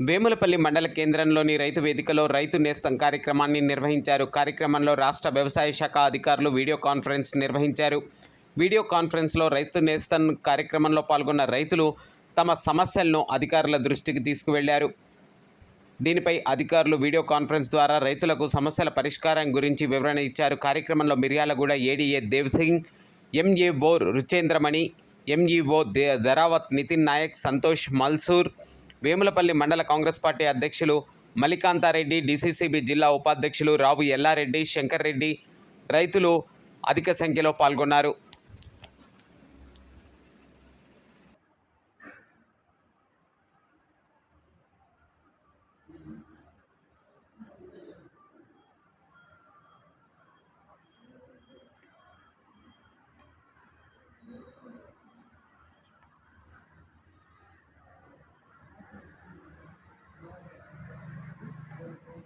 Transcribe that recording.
వేములపల్లి మండల కేంద్రంలోని రైతు వేదికలో రైతు నేస్తం కార్యక్రమాన్ని నిర్వహించారు. కార్యక్రమంలో రాష్ట్ర వ్యవసాయ శాఖ అధికారులు వీడియో కాన్ఫరెన్స్ నిర్వహించారు. వీడియో కాన్ఫరెన్స్లో రైతు నేస్తం కార్యక్రమంలో పాల్గొన్న రైతులు తమ సమస్యలను అధికారుల దృష్టికి తీసుకువెళ్ళారు. దీనిపై అధికారులు వీడియో కాన్ఫరెన్స్ ద్వారా రైతులకు సమస్యల పరిష్కారం గురించి వివరణ ఇచ్చారు. కార్యక్రమంలో Miryalaguda ADA Devsingh MAO Ruchendramani MEO they Dharavath Nitin Nayak Santosh Malsur Vemulapalli మండల కాంగ్రెస్ పార్టీ అధ్యక్షులు మలికాంతారెడ్డి డిసిసిబి జిల్లా ఉపాధ్యక్షులు రావు ఎల్లారెడ్డి శంకర్ రెడ్డి రైతులు అధిక సంఖ్యలో పాల్గొన్నారు.